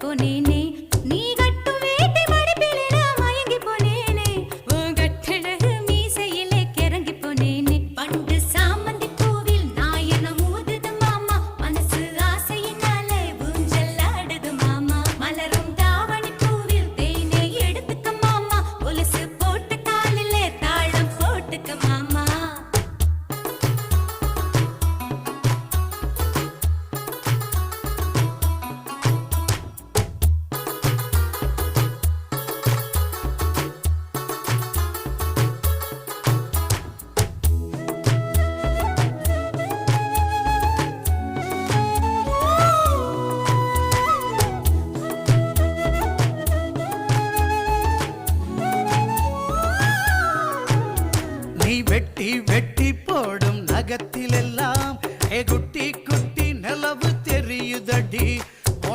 కోరుకుని నీ வெட்டி வெட்டி போடும் நகத்திலெல்லாம். குட்டி குட்டி நிலவு தெரியுதடி.